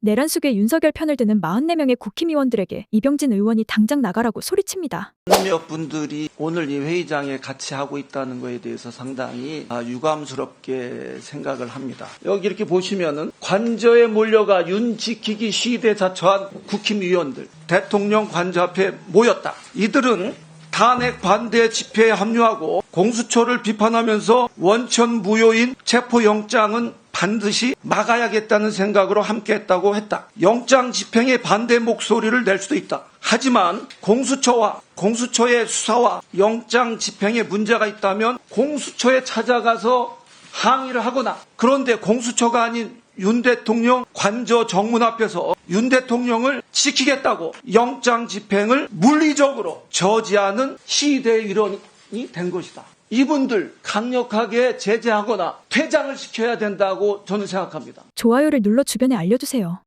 내란숙의 윤석열 편을 드는 44명의 국힘의원들에게 이병진 의원이 당장 나가라고 소리칩니다. 몇몇 분들이 오늘 이 회의장에 같이 하고 있다는 것에 대해서 상당히 아, 유감스럽게 생각을 합니다. 여기 이렇게 보시면은 관저에 몰려가 윤 지키기 시대 자처한 국힘의원들, 대통령 관저 앞에 모였다. 이들은 탄핵 반대 집회에 합류하고 공수처를 비판하면서 원천 무효인 체포영장은 반드시 막아야겠다는 생각으로 함께 했다고 했다. 영장 집행에 반대 목소리를 낼 수도 있다. 하지만 공수처와 공수처의 수사와 영장 집행에 문제가 있다면 공수처에 찾아가서 항의를 하거나 그런데 공수처가 아닌 윤 대통령 관저 정문 앞에서 윤 대통령을 지키겠다고 영장 집행을 물리적으로 저지하는 시대의 일원이 된 것이다. 이분들 강력하게 제재하거나 퇴장을 시켜야 된다고 저는 생각합니다. 좋아요를 눌러 주변에 알려주세요.